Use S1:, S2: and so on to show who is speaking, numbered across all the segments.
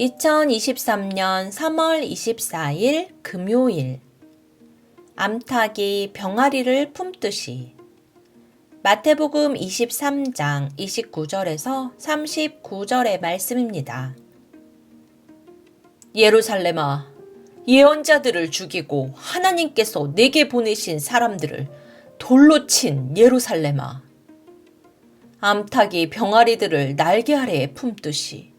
S1: 2023년 3월 24일 금요일 암탉이 병아리를 품듯이 마태복음 23장 29절에서 39절의 말씀입니다. 예루살렘아 예언자들을 죽이고 하나님께서 내게 보내신 사람들을 돌로 친 예루살렘아 암탉이 병아리들을 날개 아래에 품듯이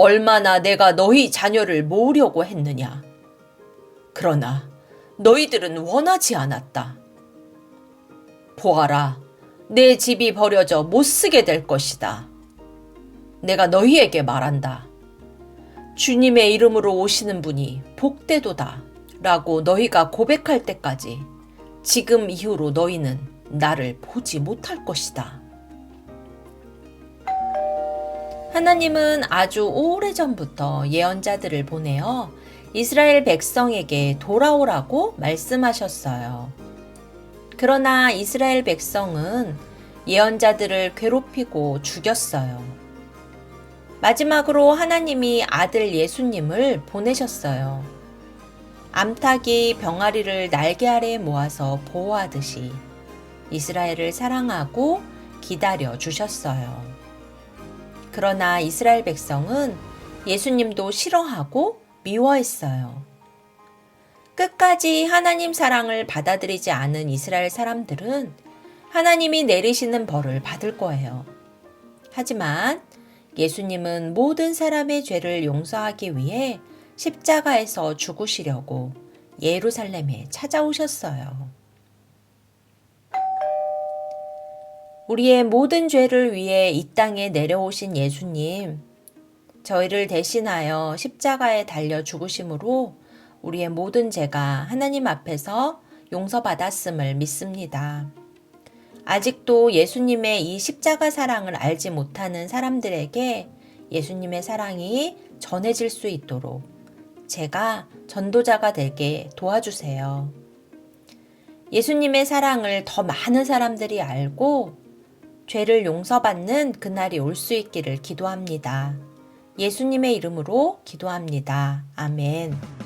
S1: 얼마나 내가 너희 자녀를 모으려고 했느냐. 그러나 너희들은 원하지 않았다. 보아라, 내 집이 버려져 못 쓰게 될 것이다. 내가 너희에게 말한다. 주님의 이름으로 오시는 분이 복되도다. 라고 너희가 고백할 때까지 지금 이후로 너희는 나를 보지 못할 것이다. 하나님은 아주 오래전부터 예언자들을 보내어 이스라엘 백성에게 돌아오라고 말씀하셨어요. 그러나 이스라엘 백성은 예언자들을 괴롭히고 죽였어요. 마지막으로 하나님이 아들 예수님을 보내셨어요. 암탉이 병아리를 날개 아래에 모아서 보호하듯이 이스라엘을 사랑하고 기다려 주셨어요. 그러나 이스라엘 백성은 예수님도 싫어하고 미워했어요. 끝까지 하나님 사랑을 받아들이지 않은 이스라엘 사람들은 하나님이 내리시는 벌을 받을 거예요. 하지만 예수님은 모든 사람의 죄를 용서하기 위해 십자가에서 죽으시려고 예루살렘에 찾아오셨어요. 우리의 모든 죄를 위해 이 땅에 내려오신 예수님, 저희를 대신하여 십자가에 달려 죽으심으로 우리의 모든 죄가 하나님 앞에서 용서받았음을 믿습니다. 아직도 예수님의 이 십자가 사랑을 알지 못하는 사람들에게 예수님의 사랑이 전해질 수 있도록 제가 전도자가 되게 도와주세요. 예수님의 사랑을 더 많은 사람들이 알고 죄를 용서받는 그날이 올 수 있기를 기도합니다. 예수님의 이름으로 기도합니다. 아멘.